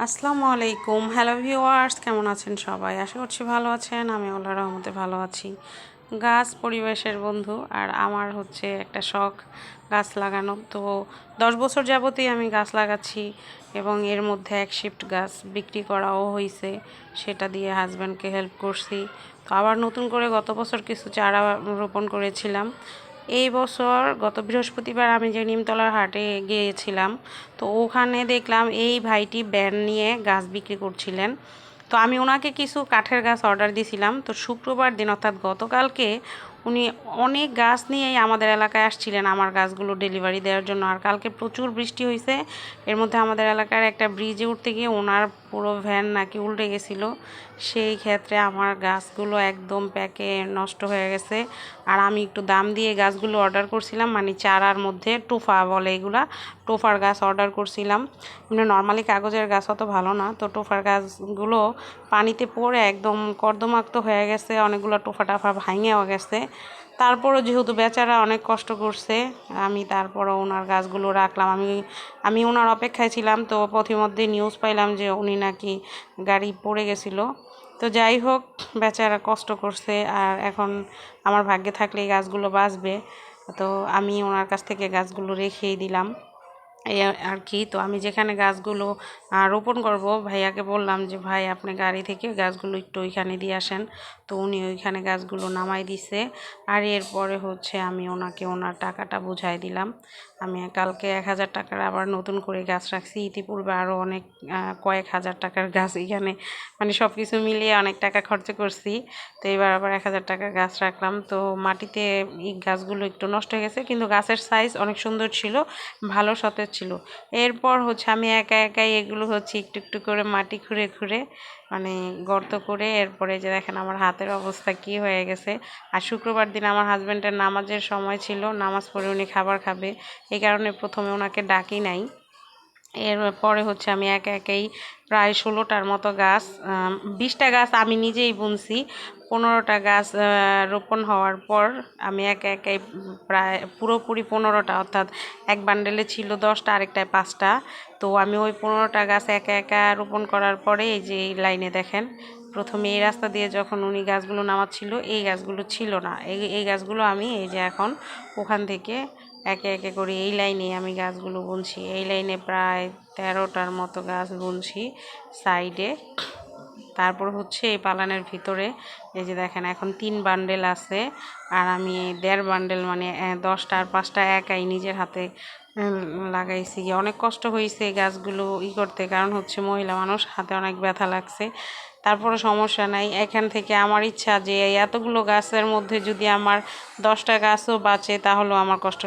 আসসালামু আলাইকুম। Hello viewers কেমন আছেন সবাই? আশা করছি ভালো আছেন। আমি আল্লাহ রহমতে ভালো আছি। গাছ পরিবেশের বন্ধু আর আমার হচ্ছে একটা শখ গাছ লাগানো। তো দশ বছর যাবতেই আমি গাছ লাগাচ্ছি এবং এর মধ্যে এক শিফট গাছ বিক্রি করাও হয়েছে সেটা দিয়ে হাজব্যান্ডকে হেল্প করছি। তো আবার নতুন করে গত বছর কিছু চারা রোপণ করেছিলাম। এই বছর গত বৃহস্পতিবার আমি যে নিমতলার হাটে গিয়েছিলাম, তো ওখানে দেখলাম এই ভাইটি ব্যান নিয়ে গাছ বিক্রি করছিলেন। তো আমি ওনাকে কিছু কাঠের গাছ অর্ডার দিয়েছিলাম তো শুক্রবার দিন, অর্থাৎ গতকালকে উনি অনেক গাছ নিয়েই আমাদের এলাকায় আসছিলেন আমার গাছগুলো ডেলিভারি দেওয়ার জন্য। আর কালকে প্রচুর বৃষ্টি হয়েছে এর মধ্যে আমাদের এলাকার একটা ব্রিজে উঠতে গিয়ে ওনার পুরো ভ্যান নাকি উল্টে গেছিল। সেই ক্ষেত্রে আমার গাছগুলো একদম প্যাকে নষ্ট হয়ে গেছে। আর আমি একটু দাম দিয়ে গাছগুলো অর্ডার করছিলাম মানে চারার মধ্যে টোফা বলে এগুলা। টোফার গাছ অর্ডার করছিলাম। এমনি নর্মালি কাগজের গাছ অত ভালো না। তো টোফার গাছগুলো পানিতে পড়ে একদম কর্দমাক্ত হয়ে গেছে। অনেকগুলো টোফা টাফা ভাঙেও গেছে। তারপরও যেহেতু বেচারা অনেক কষ্ট করছে, আমি তারপরও ওনার গাছগুলো রাখলাম। আমি আমি ওনার অপেক্ষায় ছিলাম, তো পথিমধ্যে নিউজ পাইলাম যে উনি নাকি গাড়ি পড়ে গেছিল। তো যাই হোক, বেচারা কষ্ট করছে আর এখন আমার ভাগ্যে থাকলে এই গাছগুলো বাঁচবে। তো আমি ওনার কাছ থেকে গাছগুলো রেখেই দিলাম। এই আর কি তো আমি যেখানে গাছগুলো রোপণ করব, ভাইয়াকে বললাম যে, ভাই, আপনি গাড়ি থেকে গাছগুলো একটু ওইখানে দিয়ে আসেন। তো উনি ওইখানে গাছগুলো নামাই দিছে। আর এরপরে হচ্ছে আমি ওনাকে ওনার টাকাটা বুঝাই দিলাম। আমি কালকে এক হাজার টাকার আবার নতুন করে গাছ রাখছি। ইতিপূর্বে আরও অনেক কয়েক হাজার টাকার গাছ এখানে মানে সব কিছু মিলিয়ে অনেক টাকা খরচ করছি। তো এবার আবার এক হাজার টাকার গাছ রাখলাম। তো মাটিতে এই গাছগুলো একটু নষ্ট হয়ে গেছে, কিন্তু গাছের সাইজ অনেক সুন্দর ছিল। ভালো সতেজ ছিল এরপর হচ্ছে আমি একা একাই এগুলো হচ্ছে একটু একটু করে মাটি খুঁড়ে খুঁড়ে মানে গর্ত করে এরপরে যে দেখেন আমার হাতের অবস্থা কি হয়ে গেছে। আর শুক্রবার দিন আমার হাজব্যান্ডের নামাজের সময় ছিল, নামাজ পড়ে উনি খাবার খাবে। এই কারণে প্রথমে ওনাকে ডাকি নাই। এরপরে হচ্ছে আমি একা একাই প্রায় ষোলোটার মতো গাছ বিশটা গাছ আমি নিজেই বুনছি। পনেরোটা গাছ রোপণ হওয়ার পর আমি একা একাই প্রায় পুরোপুরি পনেরোটা, অর্থাৎ এক বান্ডেলে ছিল দশটা, আরেকটায় পাঁচটা। তো আমি ওই পনেরোটা গাছ একা একা রোপণ করার পরে এই যে এই লাইনে দেখেন, প্রথমে এই রাস্তা দিয়ে যখন উনি গাছগুলো নামাচ্ছিল, এই গাছগুলো ছিল না। এই এই গাছগুলো আমি এই যে এখন ওখান থেকে একে একে করে, এই লাইনে আমি গাছগুলো বুনছি। এই লাইনে প্রায় তেরোটার মতো গাছ বুনছি সাইডে। তারপর হচ্ছে এই পালানের ভিতরে, এই যে দেখেন, এখন তিন বান্ডেল আছে। আর আমি দেড় বান্ডেল মানে দশটা আর পাঁচটা একাই নিজের হাতে লাগাইছি। অনেক কষ্ট হয়েছে গাছগুলো ই করতে, কারণ হচ্ছে মহিলা মানুষ, হাতে অনেক ব্যথা লাগছে। তারপরে সমস্যা নাই। এখান থেকে আমার ইচ্ছা যে এতগুলো গাছের মধ্যে যদি আমার দশটা গাছও বাঁচে, তাহলেও আমার কষ্ট